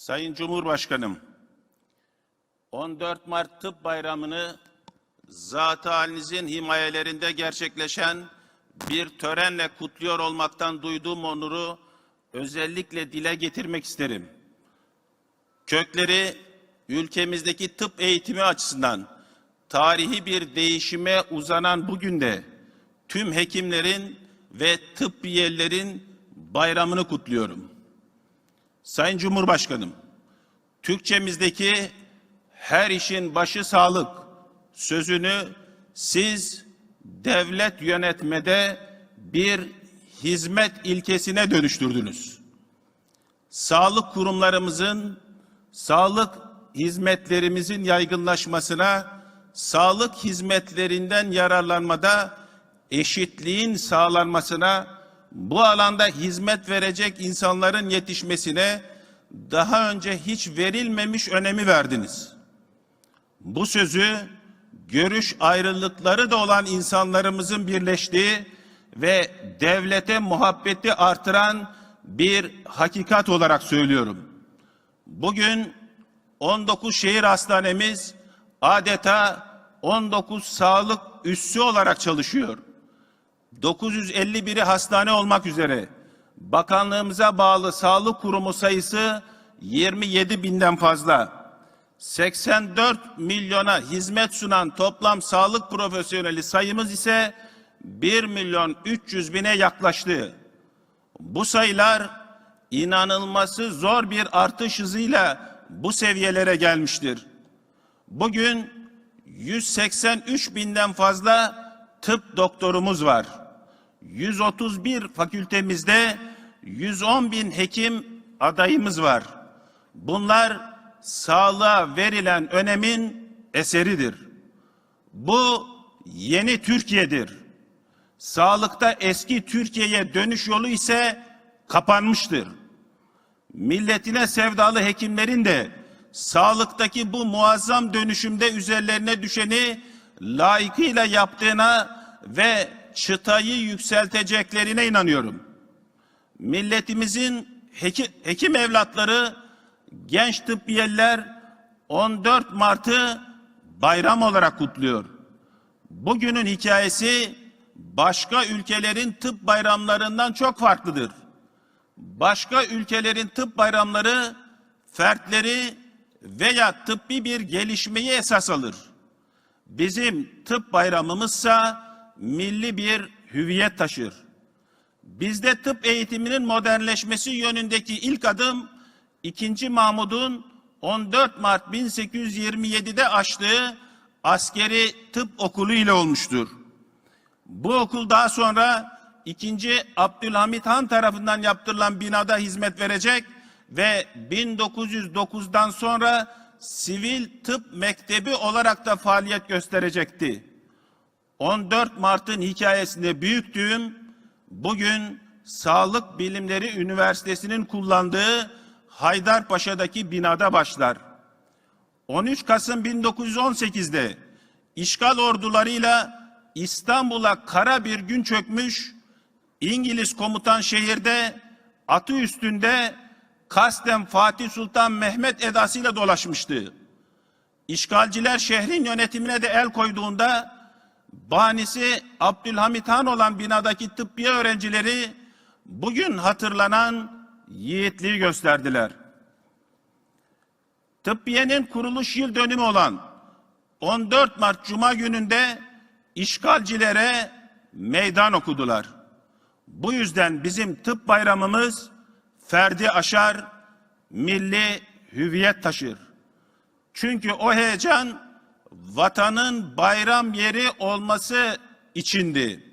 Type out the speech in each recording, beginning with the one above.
Sayın Cumhurbaşkanım, 14 Mart Tıp Bayramı'nı zat halinizin himayelerinde gerçekleşen bir törenle kutluyor olmaktan duyduğum onuru özellikle dile getirmek isterim. Kökleri ülkemizdeki tıp eğitimi açısından tarihi bir değişime uzanan bugün de tüm hekimlerin ve tıbbiyelerin bayramını kutluyorum. Sayın Cumhurbaşkanım, Türkçemizdeki her işin başı sağlık sözünü siz devlet yönetmede bir hizmet ilkesine dönüştürdünüz. Sağlık kurumlarımızın, sağlık hizmetlerimizin yaygınlaşmasına, sağlık hizmetlerinden yararlanmada eşitliğin sağlanmasına, bu alanda hizmet verecek insanların yetişmesine daha önce hiç verilmemiş önemi verdiniz. Bu sözü görüş ayrılıkları da olan insanlarımızın birleştiği ve devlete muhabbeti artıran bir hakikat olarak söylüyorum. Bugün 19 şehir hastanemiz adeta 19 sağlık üssü olarak çalışıyor. 951'i hastane olmak üzere bakanlığımıza bağlı sağlık kurumu sayısı 27 binden fazla. 84 milyona hizmet sunan toplam sağlık profesyoneli sayımız ise 1 milyon 300 bine yaklaştı. Bu sayılar inanılması zor bir artış hızıyla bu seviyelere gelmiştir. Bugün 183 binden fazla tıp doktorumuz var. 131 fakültemizde 110 bin hekim adayımız var. Bunlar sağlığa verilen önemin eseridir. Bu yeni Türkiye'dir. Sağlıkta eski Türkiye'ye dönüş yolu ise kapanmıştır. Milletine sevdalı hekimlerin de sağlıktaki bu muazzam dönüşümde üzerlerine düşeni layıkıyla yaptığına ve çıtayı yükselteceklerine inanıyorum. Milletimizin hekim, hekim evlatları, genç tıbbiyeliler 14 Mart'ı bayram olarak kutluyor. Bugünün hikayesi başka ülkelerin tıp bayramlarından çok farklıdır. Başka ülkelerin tıp bayramları fertleri veya tıbbi bir gelişmeyi esas alır. Bizim tıp bayramımızsa milli bir hüviyet taşır. Bizde tıp eğitiminin modernleşmesi yönündeki ilk adım 2. Mahmud'un 14 Mart 1827'de açtığı askeri tıp okulu ile olmuştur. Bu okul daha sonra 2. Abdülhamit Han tarafından yaptırılan binada hizmet verecek ve 1909'dan sonra sivil tıp mektebi olarak da faaliyet gösterecekti. 14 Mart'ın hikayesinde büyük düğüm bugün Sağlık Bilimleri Üniversitesi'nin kullandığı Haydarpaşa'daki binada başlar. 13 Kasım 1918'de işgal ordularıyla İstanbul'a kara bir gün çökmüş, İngiliz komutan şehirde atı üstünde kasten Fatih Sultan Mehmet edasıyla dolaşmıştı. İşgalciler şehrin yönetimine de el koyduğunda banisi Abdülhamit Han olan binadaki tıbbiye öğrencileri bugün hatırlanan yiğitliği gösterdiler. Tıbbiyenin kuruluş yıl dönümü olan 14 Mart Cuma gününde işgalcilere meydan okudular. Bu yüzden bizim tıp bayramımız ferdi aşar, milli hüviyet taşır. Çünkü o heyecan vatanın bayram yeri olması içindi.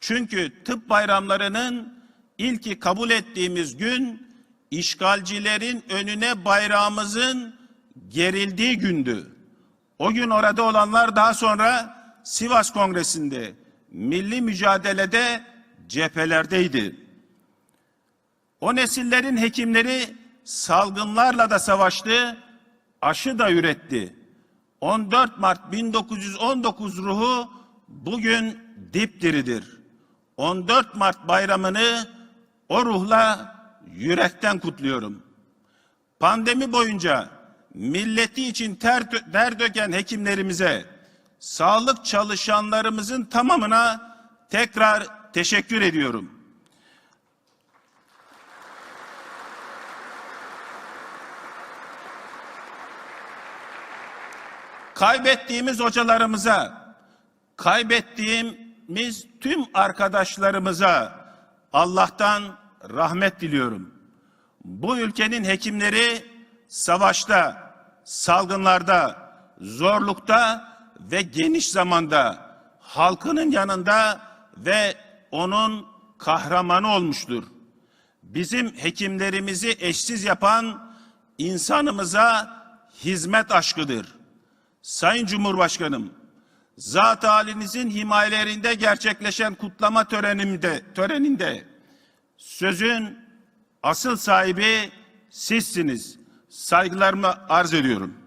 Çünkü tıp bayramlarının ilki kabul ettiğimiz gün işgalcilerin önüne bayrağımızın gerildiği gündü. O gün orada olanlar daha sonra Sivas Kongresi'nde milli mücadelede cephelerdeydi. O nesillerin hekimleri salgınlarla da savaştı, aşı da üretti. 14 Mart 1919 ruhu bugün dipdiridir. 14 Mart bayramını o ruhla yürekten kutluyorum. pandemi boyunca milleti için ter, ter döken hekimlerimize, sağlık çalışanlarımızın tamamına tekrar teşekkür ediyorum. Kaybettiğimiz hocalarımıza, kaybettiğimiz tüm arkadaşlarımıza Allah'tan rahmet diliyorum. Bu ülkenin hekimleri savaşta, salgınlarda, zorlukta ve geniş zamanda halkının yanında ve onun kahramanı olmuştur. Bizim hekimlerimizi eşsiz yapan insanımıza hizmet aşkıdır. Sayın Cumhurbaşkanım, zat halinizin himayelerinde gerçekleşen kutlama töreninde, töreninde sözün asıl sahibi sizsiniz. Saygılarımı arz ediyorum.